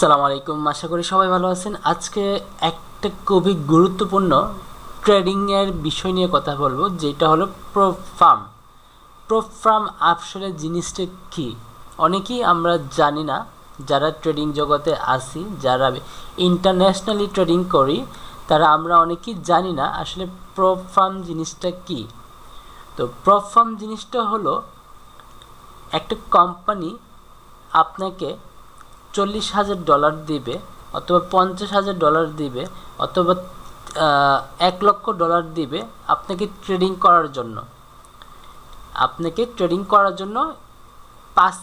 সালাম আলাইকুম। আশা করি সবাই ভালো আছেন। আজকে একটা খুবই গুরুত্বপূর্ণ ট্রেডিংয়ের বিষয় নিয়ে কথা বলব, যেটা হলো প্রোফার্ম। প্রোফার্ম আসলে জিনিসটা কী? অনেকেই আমরা জানি না, যারা ট্রেডিং জগতে আসি যারা ইন্টারন্যাশনালি ট্রেডিং করি, তারা আমরা অনেকেই জানি না আসলে প্রোফার্ম জিনিসটা কী। তো প্রোফার্ম জিনিসটা হলো একটা কোম্পানি আপনাকে চল্লিশ হাজার ডলার দিবে, অথবা পঞ্চাশ হাজার ডলার দিবে, অথবা এক লক্ষ ডলার দিবে আপনাকে ট্রেডিং করার জন্য। আপনাকে ট্রেডিং করার জন্য পাঁচ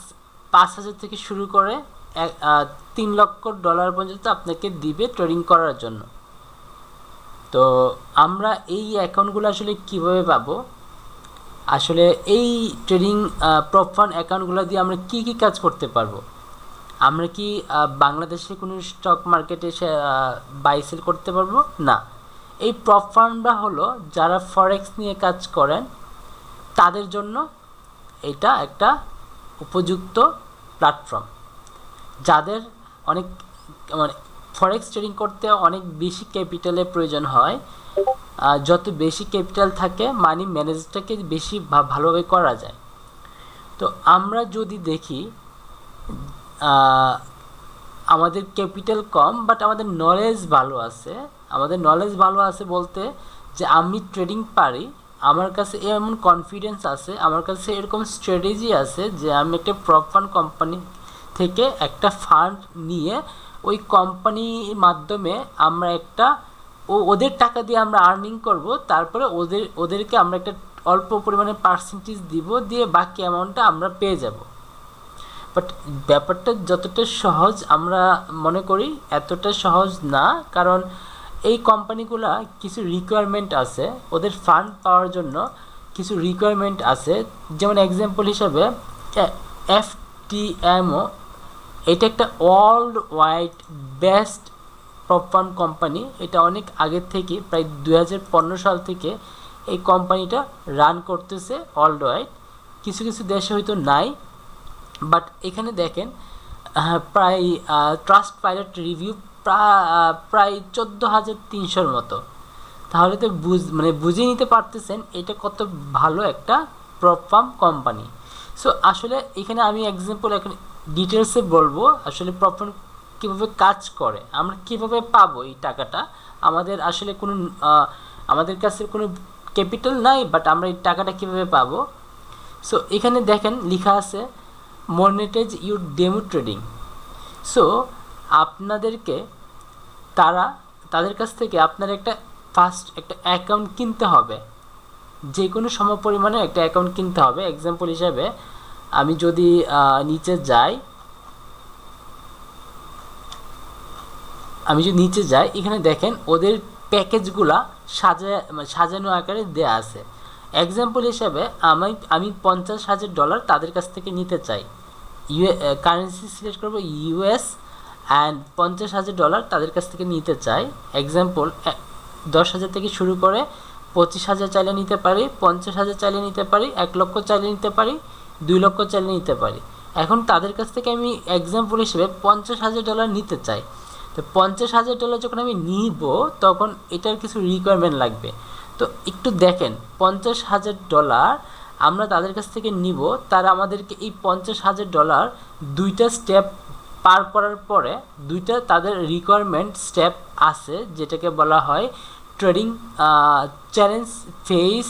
পাঁচ হাজার থেকে শুরু করে তিন লক্ষ ডলার পর্যন্ত আপনাকে দিবে ট্রেডিং করার জন্য। তো আমরা এই অ্যাকাউন্টগুলো আসলে কীভাবে পাবো? আসলে এই ট্রেডিং প্রফান অ্যাকাউন্টগুলো দিয়ে আমরা কি কি কাজ করতে পারব? আমরা কি বাংলাদেশে কোনো স্টক মার্কেটে সে বাই সেল করতে পারব? না। এই প্রপ ফার্মটা হলো যারা ফরেক্স নিয়ে কাজ করেন, তাদের জন্য এটা একটা উপযুক্ত প্ল্যাটফর্ম যাদের অনেক মানে ফরেক্স ট্রেডিং করতে অনেক বেশি ক্যাপিটালের প্রয়োজন হয় যত বেশি ক্যাপিটাল থাকে মানি ম্যানেজটাকে বেশি ভালোভাবে করা যায়। তো আমরা যদি দেখি আমাদের ক্যাপিটাল কম বাট আমাদের নলেজ ভালো আছে। আমাদের নলেজ ভালো আছে বলতে যে আমি ট্রেডিং পারি, আমার কাছে এমন কনফিডেন্স আছে, আমার কাছে এরকম স্ট্র্যাটেজি আছে যে আমি একটা প্রপ ফান্ড কোম্পানি থেকে একটা ফান্ড নিয়ে ওই কোম্পানির মাধ্যমে আমরা একটা ও, ওদের টাকা দিয়ে আমরা আর্নিং করব, তারপরে ওদের, ওদেরকে আমরা একটা অল্প পরিমাণে পার্সেন্টেজ দিব, দিয়ে বাকি অ্যামাউন্টটা আমরা পেয়ে যাব। বাট ব্যাপারটা যতটা সহজ আমরা মনে করি, এতটা সহজ না। কারণ এই কোম্পানিগুলা কিছু রিকোয়ারমেন্ট আছে, ওদের ফান্ড পাওয়ার জন্য কিছু রিকোয়ারমেন্ট আছে। যেমন এক্সাম্পল হিসাবে এফ টি এমও এটা একটা world wide best prop firm company এটা অনেক আগের থেকে, প্রায় দু হাজার পনেরো সাল থেকে এই কোম্পানিটা রান করতেছে ওয়ার্ল্ড ওয়াইড কিছু কিছু দেশে হয়তো নাই। বাট এখানে দেখেন প্রায় ট্রাস্ট পাইলট রিভিউ প্রায় চোদ্দ হাজার তিনশোর মতো। তাহলে তো বুঝ মানে বুঝে নিতে পারতেছেন এটা কত ভালো একটা প্রফার্ম কোম্পানি সো আসলে এখানে আমি এক্সাম্পল এখন ডিটেলসে বলব, আসলে প্রফার্ম কীভাবে কাজ করে, আমরা কীভাবে পাবো এই টাকাটা। আমাদের আসলে কোনো আমাদের কাছে কোনো ক্যাপিটাল নাই বাট আমরা এই টাকাটা কীভাবে পাবো। সো এখানে দেখেন লেখা আছে monetize your demo trading so আপনাদেরকে তারা, তাদের কাছ থেকে আপনার একটা ফার্স্ট একটা অ্যাকাউন্ট কিনতে হবে। যে কোনো সম পরিমাণে একটা অ্যাকাউন্ট কিনতে হবে। এক্সাম্পল হিসাবে, আমি যদি নিচে যাই, আমি যদি নিচে যাই, এখানে দেখেন ওদের প্যাকেজগুলা সাজা, সাজানো আকারে দেয়া আছে। এক্সাম্পল হিসাবে আমি আমি পঞ্চাশ হাজার ডলার তাদের কাছ থেকে নিতে চাই। ইউ কারেন্সি সিলেক্ট করব ইউএস অ্যান্ড পঞ্চাশ হাজার ডলার তাদের কাছ থেকে নিতে চাই। এক্সাম্পল দশ হাজার থেকে শুরু করে পঁচিশ হাজার চাইলে নিতে পারি, পঞ্চাশ হাজার চাইলে নিতে পারি, এক লক্ষ চাইলে নিতে পারি, দুই লক্ষ চাইলে নিতে পারি। এখন তাদের কাছ থেকে আমি এক্সাম্পল হিসেবে পঞ্চাশ হাজার ডলার নিতে চাই। তো পঞ্চাশ হাজার ডলার যখন আমি নিব, তখন এটার কিছু রিকোয়ারমেন্ট লাগবে। তো একটু দেখেন, পঞ্চাশ হাজার ডলার আমরা তাদের কাছ থেকে নিব, তারা আমাদেরকে এই পঞ্চাশ হাজার ডলার দুইটা স্টেপ পার করার পরে দুইটা তাদের রিকোয়ারমেন্ট স্টেপ আছে, যেটাকে বলা হয় ট্রেডিং চ্যালেঞ্জ ফেজ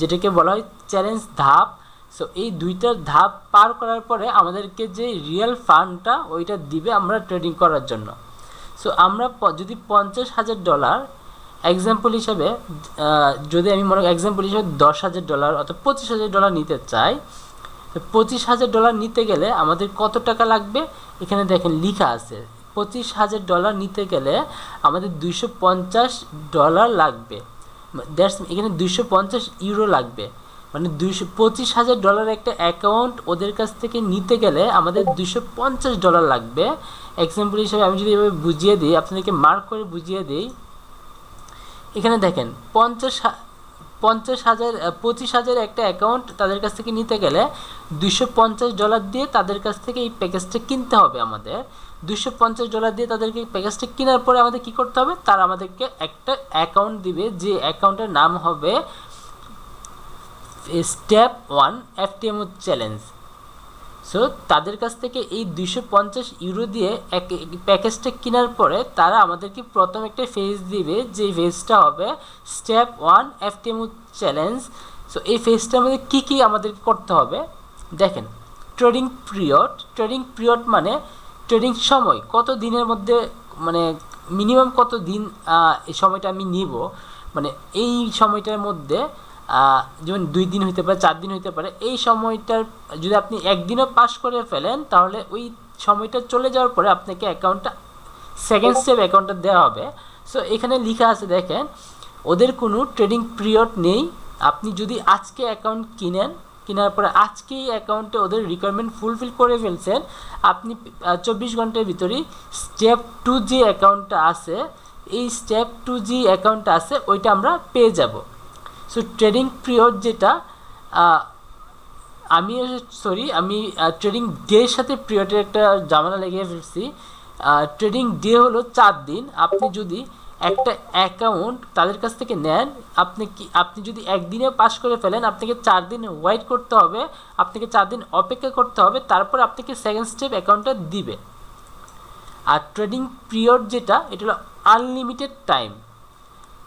যেটাকে বলা হয় চ্যালেঞ্জ ধাপ। সো এই দুইটা ধাপ পার করার পরে আমাদেরকে যে রিয়েল ফান্ডটা ওইটা দিবে আমরা ট্রেডিং করার জন্য। সো আমরা যদি পঞ্চাশ হাজার ডলার এক্সাম্পল হিসাবে যদি আমি মনে এক্সাম্পল হিসাবে দশ হাজার ডলার অথবা পঁচিশ হাজার ডলার নিতে চাই পঁচিশ হাজার ডলার নিতে গেলে আমাদের কত টাকা লাগবে? এখানে দেখেন লেখা আছে, পঁচিশ হাজার ডলার নিতে গেলে আমাদের দুইশো পঞ্চাশ ডলার লাগবে। দ্যাটস এখানে দুইশো পঞ্চাশ ইউরো লাগবে। মানে দুইশো পঁচিশ হাজার ডলার একটা অ্যাকাউন্ট ওদের কাছ থেকে নিতে গেলে আমাদের দুইশো পঞ্চাশ ডলার লাগবে। এক্সাম্পল হিসাবে আমি যদি এভাবে বুঝিয়ে দিই, আপনাদেরকে মার্ক করে বুঝিয়ে দিই এখানে দেখেন, পঞ্চাশ পঞ্চাশ হাজার পঁচিশ হাজার একটা অ্যাকাউন্ট তাদের কাছ থেকে নিতে গেলে দুশো পঞ্চাশ ডলার দিয়ে তাদের কাছ থেকে এই প্যাকেজটা কিনতে হবে আমাদের। দুশো পঞ্চাশ ডলার দিয়ে তাদেরকে প্যাকেজটা কেনার পরে আমাদের কি করতে হবে? তারা আমাদেরকে একটা অ্যাকাউন্ট দিবে, যে অ্যাকাউন্টের নাম হবে step one FTMO challenge so তাদের কাছ থেকে এই দুশো পঞ্চাশ ইউরো দিয়ে এক প্যাকেজটা কেনার পরে তারা আমাদেরকে প্রথম একটা ফেজ দিবে, যে ফেজটা হবে step one FTMO challenge so এই ফেজটার মধ্যে কী কী আমাদের করতে হবে? দেখেন ট্রেডিং পিরিয়ড ট্রেডিং পিরিয়ড মানে ট্রেডিং সময়, কত দিনের মধ্যে মানে মিনিমাম কত দিন এই সময়টা আমি নিব? মানে এই সময়টার মধ্যে যেমন দুই দিন হইতে পারে চার দিন হইতে পারে এই সময়টার যদি আপনি একদিনও পাস করে ফেলেন তাহলে ওই সময়টা চলে যাওয়ার পরে আপনাকে অ্যাকাউন্টটা সেকেন্ড স্টেপ অ্যাকাউন্টটা দেওয়া হবে। সো এখানে লেখা আছে দেখেন ওদের কোনো ট্রেডিং পিরিয়ড নেই। আপনি যদি আজকে অ্যাকাউন্ট কিনেন কেনার পরে আজকেই অ্যাকাউন্টে ওদের রিকোয়ারমেন্ট ফুলফিল করে ফেলছেন আপনি চব্বিশ ঘণ্টার ভিতরেই স্টেপ টু যে অ্যাকাউন্টটা আছে এই স্টেপ টু জি অ্যাকাউন্টটা আছে ওইটা আমরা পেয়ে যাব। সো ট্রেডিং পিরিয়ড যেটা আমি সরি আমি ট্রেডিং ডের সাথে পিরিয়ডের একটা জামানা লেগে ফেলছি। ট্রেডিং ডে হলো চার দিন। আপনি যদি একটা অ্যাকাউন্ট তাদের কাছ থেকে নেন, আপনি কি, আপনি যদি একদিনে পাস করে ফেলেন, আপনাকে চার দিন ওয়েট করতে হবে, আপনাকে চার দিন অপেক্ষা করতে হবে, তারপর আপনাকে সেকেন্ড স্টেপ অ্যাকাউন্টটা দিবে। আর ট্রেডিং পিরিয়ড যেটা, এটা হলো আনলিমিটেড টাইম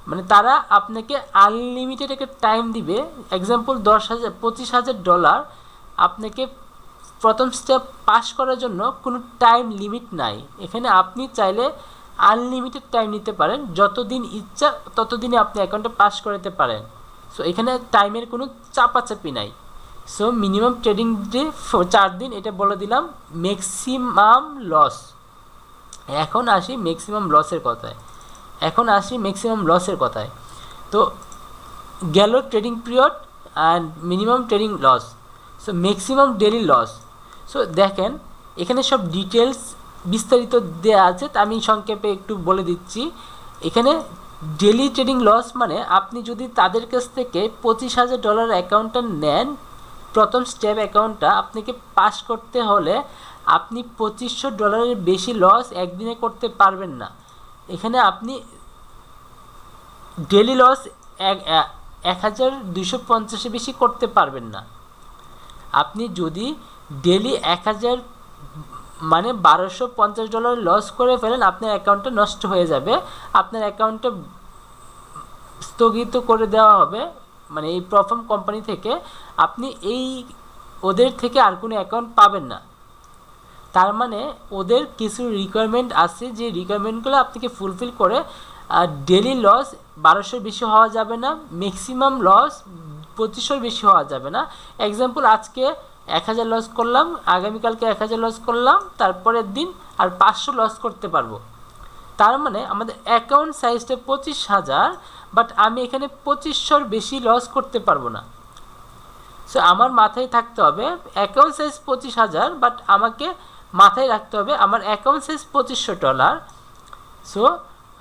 মানে তারা আপনাকে আনলিমিটেড একটা টাইম দিবে এক্সাম্পল দশ হাজার, পঁচিশ হাজার ডলার আপনাকে প্রথম স্টেপ পাস করার জন্য কোনো টাইম লিমিট নাই। এখানে আপনি চাইলে আনলিমিটেড টাইম নিতে পারেন, যতদিন ইচ্ছা ততদিনে আপনি অ্যাকাউন্টে পাস করাতে পারেন। সো এখানে টাইমের কোনো চাপাচাপি নাই। সো মিনিমাম ট্রেডিং ডে চার দিন, এটা বলে দিলাম ম্যাক্সিমাম লস এখন আসি ম্যাক্সিমাম লসের কথায়। এখন আসি ম্যাক্সিমাম লসের কথায়। তো, গেল trading period and minimum trading loss so maximum daily loss so দেখেন, এখানে সব ডিটেলস বিস্তারিত দেওয়া আছে, তা আমি সংক্ষেপে একটু বলে দিচ্ছি। এখানে ডেলি ট্রেডিং লস মানে আপনি যদি তাদের কাছ থেকে পঁচিশ হাজার ডলার অ্যাকাউন্টটা নেন, প্রথম স্টেপ অ্যাকাউন্টটা আপনাকে পাস করতে হলে আপনি পঁচিশশো ডলারের বেশি লস একদিনে করতে পারবেন না। এখানে আপনি ডেলি লস এক এক হাজার দুশো পঞ্চাশে বেশি করতে পারবেন না। আপনি যদি ডেলি এক হাজার মানে বারোশো পঞ্চাশ ডলার লস করে ফেলেন, আপনার অ্যাকাউন্টটা নষ্ট হয়ে যাবে। আপনার অ্যাকাউন্টটা স্থগিত করে দেওয়া হবে মানে এই প্রফর্ম কোম্পানি থেকে। আপনি এই ওদের থেকে আর কোনো অ্যাকাউন্ট পাবেন না। তার মানে ওদের কিছু রিকোয়ারমেন্ট আছে যে রিকোয়ারমেন্টগুলো আপনাকে ফুলফিল করে ডেলি লস বারোশোর বেশি হওয়া যাবে না ম্যাক্সিমাম লস পঁচিশশোর বেশি হওয়া যাবে না। এক্সাম্পল আজকে এক হাজার লস করলাম, আগামীকালকে এক হাজার লস করলাম, তারপরের দিন আর পাঁচশো লস করতে পারব। তার মানে আমাদের অ্যাকাউন্ট সাইজটা পঁচিশ হাজার বাট আমি এখানে পঁচিশশোর বেশি লস করতে পারব না। সো আমার মাথায় থাকতে হবে অ্যাকাউন্ট সাইজ পঁচিশ হাজার বাট আমাকে মাথায় রাখতে হবে, আমার অ্যাকাউন্ট সাইজ পঁচিশশো ডলার সো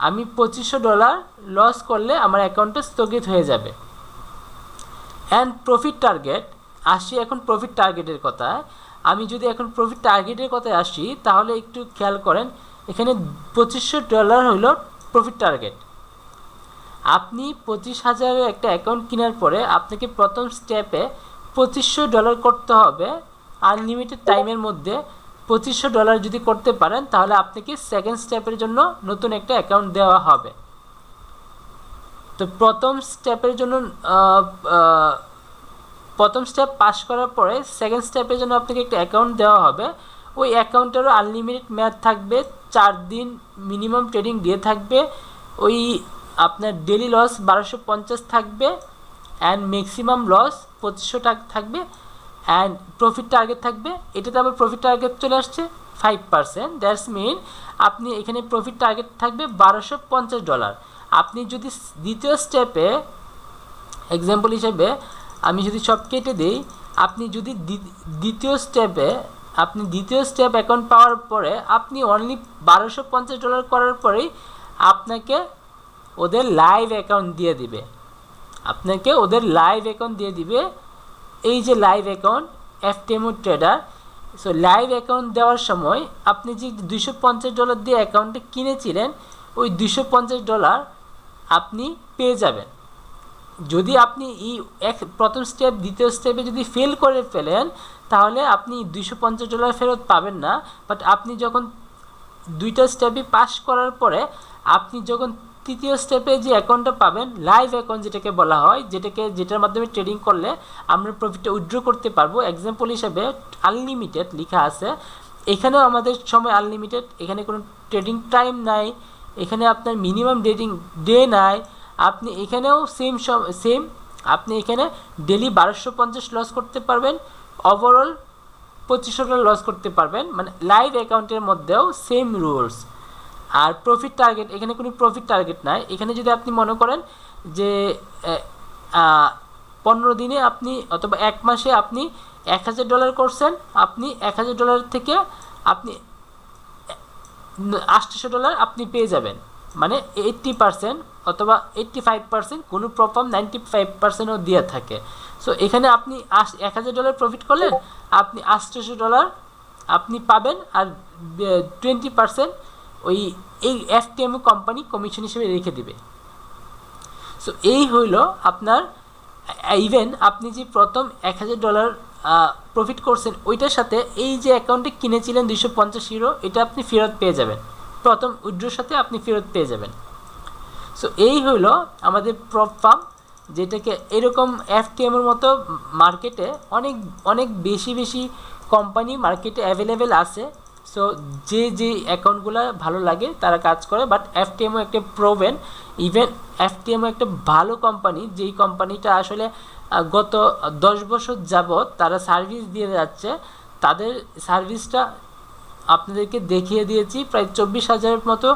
আমি পঁচিশশো ডলার লস করলে আমার অ্যাকাউন্টটা স্থগিত হয়ে যাবে। অ্যান্ড প্রফিট টার্গেট আসি এখন প্রফিট টার্গেটের কথায় আমি যদি এখন প্রফিট টার্গেটের কথায় আসি, তাহলে একটু খেয়াল করেন, এখানে পঁচিশশো ডলার হইল প্রফিট টার্গেট আপনি পঁচিশ হাজারের একটা অ্যাকাউন্ট কেনার পরে আপনাকে প্রথম স্টেপে পঁচিশশো ডলার করতে হবে আনলিমিটেড টাইমের মধ্যে। পঁচিশশো ডলার যদি করতে পারেন, তাহলে আপনাকে সেকেন্ড স্টেপের জন্য নতুন একটা অ্যাকাউন্ট দেওয়া হবে। তো প্রথম স্টেপের জন্য প্রথম স্টেপ পাস করার পরে সেকেন্ড স্টেপের জন্য আপনাকে একটা অ্যাকাউন্ট দেওয়া হবে। ওই অ্যাকাউন্টেরও আনলিমিটেড ম্যাথ থাকবে, চার দিন মিনিমাম ট্রেডিং ডে থাকবে। ওই আপনার ডেলি লস বারোশো পঞ্চাশ থাকবে অ্যান্ড ম্যাক্সিমাম লস পঁচিশশো টাকা থাকবে। অ্যান্ড প্রফিট টার্গেট থাকবে, এটাতে আবার প্রফিট টার্গেট চলে আসছে ফাইভ পার্সেন্ট দ্যাটস মিন আপনি এখানে প্রফিট টার্গেট থাকবে বারোশো পঞ্চাশ ডলার আপনি যদি দ্বিতীয় স্টেপে এক্সাম্পল হিসেবে আমি যদি সব কেটে দিই, আপনি যদি দ্বিতীয় স্টেপে আপনি দ্বিতীয় স্টেপ অ্যাকাউন্ট পাওয়ার পরে আপনি অনলি বারোশো পঞ্চাশ ডলার করার পরেই আপনাকে ওদের লাইভ অ্যাকাউন্ট দিয়ে দিবে। আপনাকে ওদের লাইভ অ্যাকাউন্ট দিয়ে দিবে এই যে live account FTMO trader so live account দেওয়ার সময় আপনি যে দুইশো পঞ্চাশ ডলার দিয়ে অ্যাকাউন্টে কিনেছিলেন, ওই দুইশো পঞ্চাশ ডলার আপনি পেয়ে যাবেন। যদি আপনি এই এক, প্রথম স্টেপ দ্বিতীয় স্টেপে যদি ফেল করে ফেলেন, তাহলে আপনি দুইশো পঞ্চাশ ডলার ফেরত পাবেন না। বাট আপনি যখন দুইটা স্টেপই পাস করার পরে, আপনি যখন তৃতীয় স্টেপে যে অ্যাকাউন্টটা পাবেন লাইভ অ্যাকাউন্ট যেটাকে বলা হয়, যেটাকে, যেটার মাধ্যমে ট্রেডিং করলে আমরা প্রফিটটা উইথড্র করতে পারব। এক্সাম্পল হিসাবে আনলিমিটেড লেখা আছে। এখানেও আমাদের সময় আনলিমিটেড এখানে কোনো ট্রেডিং টাইম নাই, এখানে আপনার মিনিমাম ট্রেডিং ডে নাই। আপনি এখানেও সেম সেম আপনি এখানে ডেলি বারোশো পঞ্চাশ লস করতে পারবেন ওভারঅল পঁচিশশো লস করতে পারবেন। মানে লাইভ অ্যাকাউন্টের মধ্যেও সেম রুলস আর প্রফিট টার্গেট এখানে কোনো প্রফিট টার্গেট নাই। এখানে যদি আপনি মনে করেন যে পনেরো দিনে আপনি অথবা এক মাসে আপনি এক হাজার ডলার করছেন, আপনি এক হাজার ডলার থেকে আপনি আটশোশো ডলার আপনি পেয়ে যাবেন। মানে এইট্টি পার্সেন্ট অথবা এইট্টি ফাইভ পার্সেন্ট কোনো প্রফর্ম নাইনটি ফাইভ পার্সেন্টও দিয়ে থাকে। সো এখানে আপনি আশ, এক হাজার ডলার প্রফিট করলেন, আপনি আটশোশো ডলার আপনি পাবেন আর টোয়েন্টি পার্সেন্ট ওই, এই এফটিএম কোম্পানি কমিশন হিসেবে রেখে দিবে। সো এই হইল আপনার ইভেন আপনি যে প্রথম এক হাজার ডলার প্রফিট করছেন, ওইটার সাথে এই যে অ্যাকাউন্টে কিনেছিলেন দুইশো পঞ্চাশ ইউরো এটা আপনি ফেরত পেয়ে যাবেন। প্রথম উইড্রোর সাথে আপনি ফেরত পেয়ে যাবেন। সো এই হইল আমাদের প্রপ ফার্ম যেটাকে এরকম এফটিএমের মতো মার্কেটে অনেক অনেক বেশি বেশি কোম্পানি মার্কেটে অ্যাভেলেবেল আছে। সো যে যে অ্যাকাউন্টগুলো ভালো লাগে, তারা কাজ করে বাট এফটিএমও একটা প্রোভেন ইভেন এফটিএমও একটা ভালো কোম্পানি যেই কোম্পানিটা আসলে গত দশ বছর যাবৎ তারা সার্ভিস দিয়ে যাচ্ছে, তাদের সার্ভিসটা আপনাদেরকে দেখিয়ে দিয়েছি, প্রায় চব্বিশ হাজারের মতো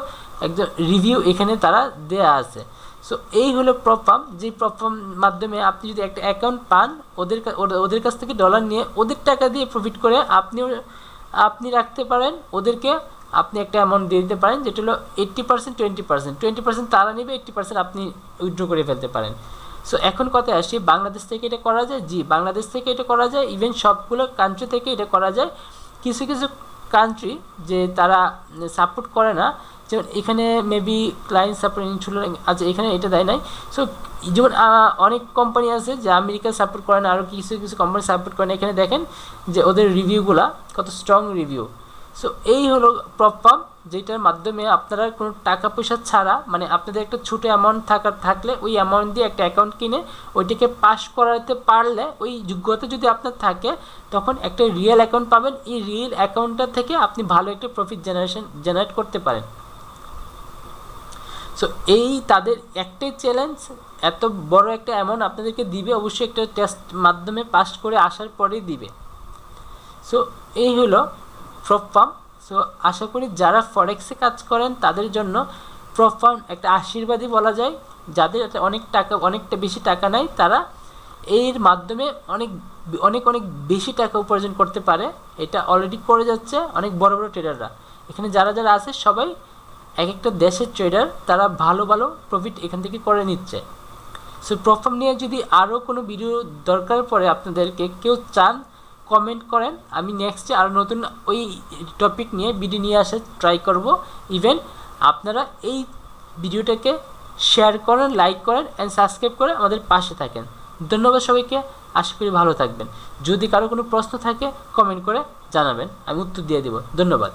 একজন রিভিউ এখানে তারা দেয়া আছে। সো এই হলো প্রফার্ম যে প্রফার্ম মাধ্যমে আপনি যদি একটা অ্যাকাউন্ট পান, ওদের ওদের কাছ থেকে ডলার নিয়ে ওদের টাকা দিয়ে প্রফিট করে, আপনিও আপনি রাখতে পারেন, ওদেরকে আপনি একটা অ্যামাউন্ট দিয়ে দিতে পারেন, যেটা হলো eighty percent twenty percent twenty percent তারা নেবে এইট্টি পার্সেন্ট আপনি উইথড্র করে ফেলতে পারেন। সো এখন কথায় আসি বাংলাদেশ থেকে এটা করা যায়? জি, বাংলাদেশ থেকে এটা করা যায়। ইভেন সবগুলো কান্ট্রি থেকে এটা করা যায়। কিছু কিছু কান্ট্রি যে তারা সাপোর্ট করে না যেমন এখানে মেবি ক্লায়েন্ট সাপোর্ট ইনসুলেন্স আচ্ছা এখানে এটা দেয় নাই। সো যেমন অনেক কোম্পানি আছে যে আমেরিকা সাপোর্ট করে না আরও কিছু কিছু কোম্পানি সাপোর্ট করে না। এখানে দেখেন যে ওদের রিভিউগুলা কত স্ট্রং রিভিউ সো এই হলো প্রপাম যেটার মাধ্যমে আপনারা কোনো টাকা পয়সা ছাড়া মানে আপনাদের একটা ছোটো অ্যামাউন্ট থাকার থাকলে ওই অ্যামাউন্ট দিয়ে একটা অ্যাকাউন্ট কিনে ওইটাকে পাস করাতে পারলে, ওই যোগ্যতা যদি আপনার থাকে, তখন একটা রিয়েল অ্যাকাউন্ট পাবেন। এই রিয়েল অ্যাকাউন্টটা থেকে আপনি ভালো একটা প্রফিট জেনারেশন জেনারেট করতে পারেন। সো এই তাদের একটাই চ্যালেঞ্জ এত বড় একটা অ্যামাউন্ট আপনাদেরকে দিবে, অবশ্যই একটা টেস্ট মাধ্যমে পাস করে আসার পরেই দিবে। সো এই হলো প্রফার্ম সো আশা করি যারা ফরেক্সে কাজ করেন, তাদের জন্য প্রফার্ম একটা আশীর্বাদই বলা যায়। যাদের অনেক টাকা, অনেকটা বেশি টাকা নেয় তারা এর মাধ্যমে অনেক অনেক অনেক বেশি টাকা উপার্জন করতে পারে। এটা অলরেডি করে যাচ্ছে অনেক বড় বড় ট্রেডাররা এখানে যারা যারা আছে, সবাই এক একটা দেশের ট্রেডার তারা ভালো ভালো প্রফিট এখান থেকে করে নিচ্ছে। সো প্রফার্ম নিয়ে যদি আরও কোনো ভিডিও দরকার পড়ে আপনাদেরকে, কেউ চান কমেন্ট করেন। আমি নেক্সটে আরও নতুন ওই টপিক নিয়ে ভিডিও নিয়ে আসার ট্রাই করব। ইভেন আপনারা এই ভিডিওটাকে শেয়ার করেন লাইক করেন অ্যান্ড সাবস্ক্রাইব করে আমাদের পাশে থাকেন। ধন্যবাদ সবাইকে, আশা করি ভালো থাকবেন। যদি কারও কোনো প্রশ্ন থাকে কমেন্ট করে জানাবেন। আমি উত্তর দিয়ে দেব। ধন্যবাদ।